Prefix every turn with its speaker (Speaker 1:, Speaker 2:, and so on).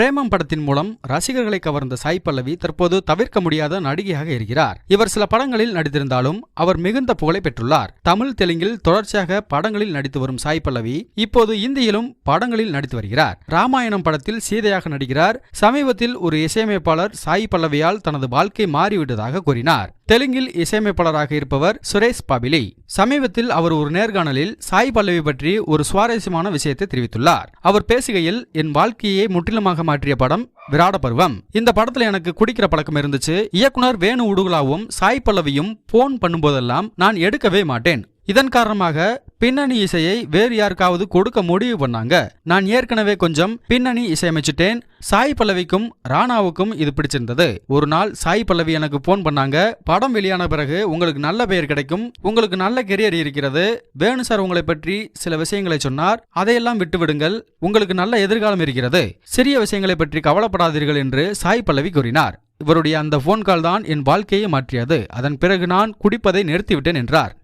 Speaker 1: பிரேமம் படத்தின் மூலம் ரசிகர்களை கவர்ந்த சாய் பல்லவி தற்போது தவிர்க்க முடியாத நடிகையாக இருக்கிறார். இவர் சில படங்களில் நடித்திருந்தாலும் அவர் மிகுந்த புகழை பெற்றுள்ளார். தமிழ் தெலுங்கில் தொடர்ச்சியாக படங்களில் நடித்து வரும் சாய் பல்லவி இப்போது இந்தியிலும் படங்களில் நடித்து வருகிறார். ராமாயணம் படத்தில் சீதையாக நடிக்கிறார். சமீபத்தில் ஒரு இசையமைப்பாளர் சாய் பல்லவியால் தனது வாழ்க்கை மாறிவிட்டதாக கூறினார். தெலுங்கில் இசையமைப்பாளராக இருப்பவர் சுரேஷ் பாபிலி. சமீபத்தில் அவர் ஒரு நேர்காணலில் சாய் பல்லவி பற்றி ஒரு சுவாரஸ்யமான விஷயத்தை தெரிவித்துள்ளார். அவர் பேசுகையில் என் வாழ்க்கையை முற்றிலுமாக மாற்றிய படம் விராட பருவம். இந்த படத்துல எனக்கு குடிக்கிற பழக்கம் இருந்துச்சு. இயக்குனர் வேணு உடுகுலாவும் சாய் பல்லவியும் போன் பண்ணும்போதெல்லாம் நான் எடுக்கவே மாட்டேன். இதன் காரணமாக பின்னணி இசையை வேறு யாருக்காவது கொடுக்க முடிவு பண்ணாங்க. நான் ஏற்கனவே கொஞ்சம் பின்னணி இசையமைச்சிட்டேன். சாய் பல்லவிக்கும் ராணாவுக்கும் இது பிடிச்சிருந்தது. ஒரு நாள் சாய் பல்லவி எனக்கு போன் பண்ணாங்க. படம் வெளியான பிறகு உங்களுக்கு நல்ல பெயர் கிடைக்கும் உங்களுக்கு நல்ல கெரியர் இருக்கிறது வேணு சார் உங்களை பற்றி சில விஷயங்களை சொன்னார். அதையெல்லாம் விட்டுவிடுங்கள் உங்களுக்கு நல்ல எதிர்காலம் இருக்கிறது. சிறிய விஷயங்களை பற்றி கவலைப்படாதீர்கள் என்று சாய் பல்லவி கூறினார். இவருடைய அந்த போன் கால் தான் என் வாழ்க்கையை மாற்றியது. அதன் பிறகு நான் குடிப்பதை நிறுத்திவிட்டேன் என்றார்.